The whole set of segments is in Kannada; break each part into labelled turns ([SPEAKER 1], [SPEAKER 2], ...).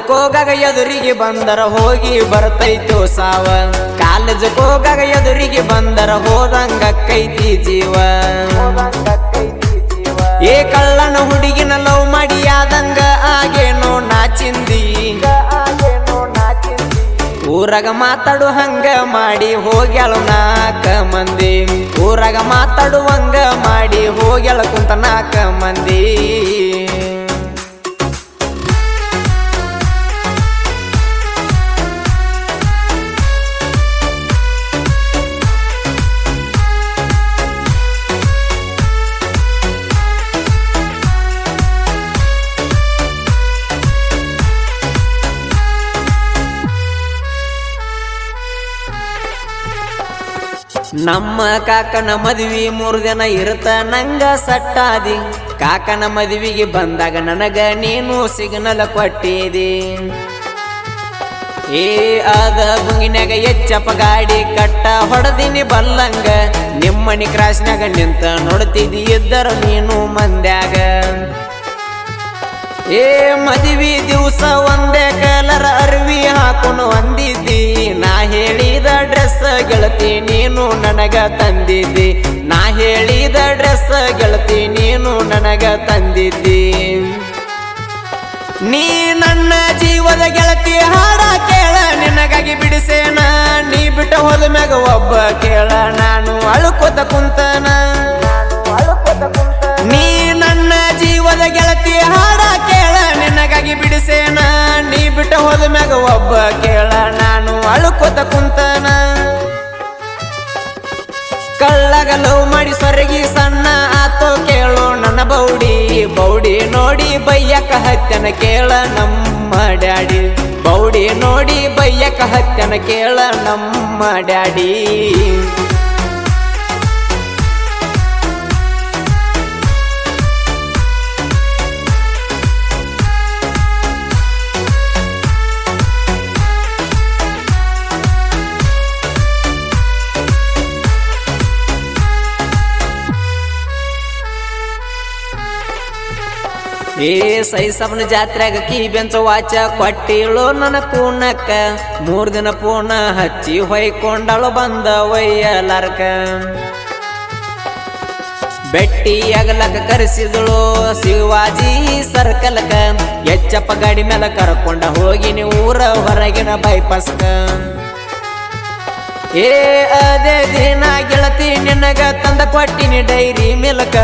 [SPEAKER 1] ಕಾಲೇಜ್ ಹೋಗಾಗ ಎದುರಿಗೆ ಬಂದರ ಹೋಗಿ ಬರ್ತೈತು ಸಾವ ಕಾಲೇಜ್ ಹೋಗಾಗ ಎದುರಿಗೆ ಬಂದರ ಹೋದಂಗ ಕೈತಿ ಜೀವ ಏ ಕಳ್ಳನ ಹುಡುಗಿನ ಲವ್ ಮಾಡಿ ಆದಂಗ ಆಗೇನೋ ನಾಚಿಂದಿ ಊರಾಗ ಮಾತಾಡು ಹಂಗ ಮಾಡಿ ಹೋಗ್ಯಾಳು ನಾಕ ಮಂದಿ. ಊರಾಗ ಮಾತಾಡುವಂಗ ಮಾಡಿ ಹೋಗ್ಯಾಳ ಕುಂತ ನಾಲ್ಕ ಮಂದಿ. ನಮ್ಮ ಕಾಕನ ಮದ್ವಿ ಮೂರು ದಿನ ಇರುತ್ತ ನಂಗ ಸಟ್ಟಾದಿ. ಕಾಕನ ಮದ್ವಿಗೆ ಬಂದಾಗ ನನಗ ನೀನು ಸಿಗ್ನಲ್ ಕೊಟ್ಟಿದಿ. ಏ ಅದ ಮುಂಗಿನಾಗ ಎಚ್ಚಪ್ಪ ಗಾಡಿ ಕಟ್ಟ ಹೊಡೆದಿನಿ ಬಲ್ಲಂಗ. ನಿಮ್ಮನಿ ಕ್ರಾಸ್ನಾಗ ನಿಂತ ನೋಡ್ತಿದ್ದಿ ಇದ್ದರ ನೀನು ಮಂದ್ಯಾಗ. ಏ ಮದುವೆ ದಿವಸ ಒಂದೇ ಕಲರ್ ನೀನು ನನಗ ತಂದಿದ್ದಿ. ನಾ ಹೇಳಿದ ಡ್ರೆಸ್ ಗೆಳತಿ ನೀನು ನನಗ ತಂದಿದ್ದಿ. ನೀ ನನ್ನ ಜೀವದ ಗೆಳತಿ ಹಾಡ ಕೇಳ, ನಿನಗಾಗಿ ಬಿಡಿಸೇನ. ನೀ ಬಿಟ್ಟ ಹೋದ ಮ್ಯಾಗ ಒಬ್ಬ ಕೇಳ, ನಾನು ಅಳುಕೋತ ಕುಂತನ. ನೀ ನನ್ನ ಜೀವದ ಗೆಳತಿ ಹಾಡ ಕೇಳ, ನಿನಗಾಗಿ ಬಿಡಿಸೇನ. ನೀ ಬಿಟ್ಟ ಹೋದ ಮ್ಯಾಗ ಒಬ್ಬ ಕೇಳ, ನಾನು ಅಳುಕೋತ ಕುಂತನ. ಕಳ್ಳಗ ಲವ್ ಮಾಡಿ ಸೊರಗಿ ಸಣ್ಣ ಆತೋ ಕೇಳೋ ನನ್ನ ಬೌಡಿ. ಬೌಡಿ ನೋಡಿ ಬೈಯಕ ಹತ್ಯನ ಕೇಳ ನಮ್ಮ ಡ್ಯಾಡಿ. ಬೌಡಿ ನೋಡಿ ಬೈಯಕ ಹತ್ಯನ ಕೇಳ ನಮ್ಮ ಡ್ಯಾಡಿ. ಏ ಸೈಸವನ ಜಾತ್ರೆಗ ಕೀ ಬೆಂಚ ವಾಚ ಕೊಟ್ಟಿಳು ನನ್ನ ಕೂನಕ್ಕ. ಮೂರ್ ದಿನ ಪೂರ್ಣ ಹಚ್ಚಿ ಹೊಯ್ಕೊಂಡಳು ಬಂದ ಒಯ್ಯಲಾರ್ಕ ಬೆಟ್ಟಿ ಅಗಲಕ ಕರೆಸಿದಳು ಶಿವಾಜಿ ಸರ್ಕಲ್ಕ ಎಚ್ಚಪ್ಪ ಗಾಡಿ ಮೇಲೆ ಕರ್ಕೊಂಡ ಹೋಗಿನಿ ಊರ ಹೊರಗಿನ ಬೈಪಾಸ್ಕ ಏ, ಅದೇ ದಿನ ಗೆಳತಿ, ನಿನಗ ತಂದ ಕೊಟ್ಟಿನಿ ಡೈರಿ ಮಿಲಕ.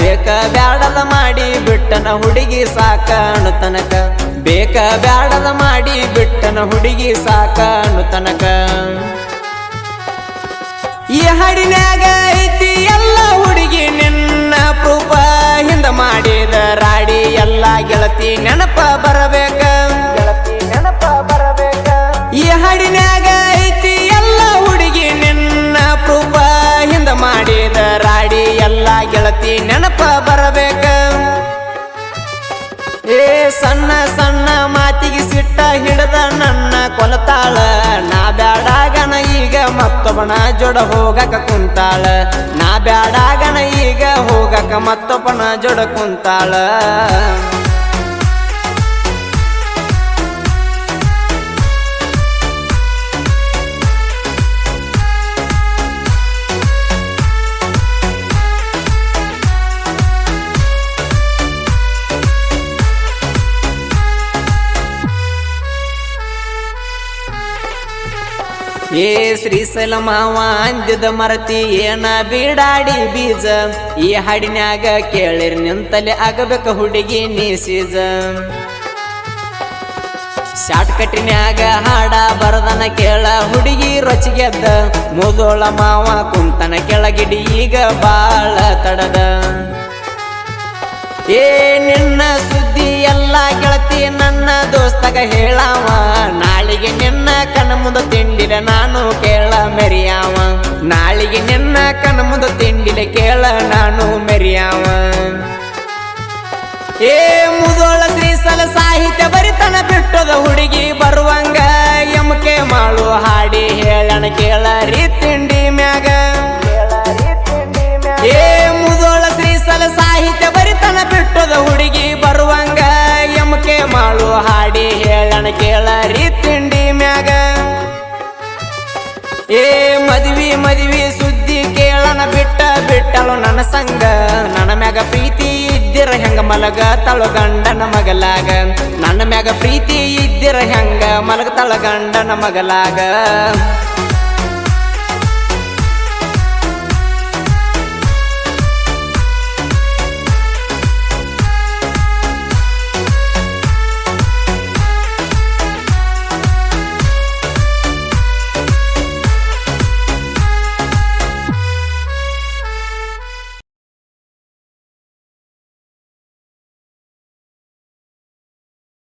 [SPEAKER 1] ಬೇಕ ಬ್ಯಾಡದ ಮಾಡಿ ಬಿಟ್ಟನ ಹುಡುಗಿ ಸಾಕಾಣು ತನಕ. ಬೇಕ ಬ್ಯಾಡದ ಮಾಡಿ ಬಿಟ್ಟನ ಹುಡುಗಿ ಸಾಕಾಣು ತನಕ. ಈ ಹಾಡಿನಾಗ ಐತಿ ಗೆಳತಿ ನೆನಪ ಬರಬೇಕ? ಏ ಸಣ್ಣ ಸಣ್ಣ ಮಾತಿಗೆ ಸಿಟ್ಟ ಹಿಡದ ನನ್ನ ಕೊಲತಾಳ. ನಾ ಬ್ಯಾಡಾಗಣ ಈಗ ಮತ್ತೊಬ್ಬನ ಜೋಡ ಹೋಗಕ ಕುಂತಾಳ. ನಾ ಬ್ಯಾಡಾಗಣ ಈಗ ಹೋಗಕ ಮತ್ತೊಬ್ಬನ ಜೋಡ ಕುಂತಾಳ. ಏ ಶ್ರೀ ಮಾವ ಅಂದಿದ ಮರತಿ, ಏನ ಬೀಡಾಡಿ ಬೀಜ. ಈ ಹಾಡಿನ್ಯಾಗ ಕೇಳಿರ್ ನಿಂತಲೆ ಆಗಬೇಕ ಹುಡುಗಿ ನೀ ಸೀಜ ಕಟ್ಟಿನ್ಯಾಗ ಹಾಡ ಬರದನ ಕೇಳ ಹುಡುಗಿ ರೊಚ್ಚಿಗೆದ್ದ ಮುದೋಳ ಮಾವ ಕುಂತನ ಕೆಳಗಿಡಿ ಈಗ ಬಾಳ ತಡದ. ಏ ನಿನ್ನ ಸುದ್ದಿ ಎಲ್ಲ ಕೆಳತಿ ನನ್ನ ದೋಸ್ತಗ ಹೇಳಾವ, ನಾಳಿಗೆ ನಿನ್ನ ಕಣ ಮುಂದ ತಿಂಡಿಲ ನಾನು ಕೇಳ ಮೆರಿಯಾವ. ನಾಳಿಗೆ ನಿನ್ನ ಕಣ ಮುಂದ ತಿಂಡಿಲ ಕೇಳ ನಾನು ಮೆರಿಯಾವ. ಏ ಮುದೋಳ ಶ್ರೀಸಲ ಸಾಹಿತ್ಯ ಬರಿತನ ಬಿಟ್ಟದ ಹುಡುಗಿ ಬರುವಂಗ ಎಮಕೆ ಮಾಡು ಹಾಡಿ ಹೇಳಣ ಕೇಳ ರೀ ಕೇಳರಿ ತಿಂಡಿ ಮ್ಯಾಗ. ಏ, ಮದ್ವಿ ಮದ್ವಿ ಸುದ್ದಿ ಕೇಳನ ಬಿಟ್ಟ ಬಿಟ್ಟಲು ನನ್ನ ಸಂಗ. ನನ್ನ ಮ್ಯಾಗ ಪ್ರೀತಿ ಇದ್ದಿರ ಹೆಂಗ ಮಲಗ ತಳು ಗಂಡನ ಮಗಲಾಗ. ನನ್ನ ಮ್ಯಾಗ ಪ್ರೀತಿ ಇದ್ದಿರ ಹೆಂಗ ಮಲಗ ತಳ ಗಂಡನ ಮಗಲಾಗ.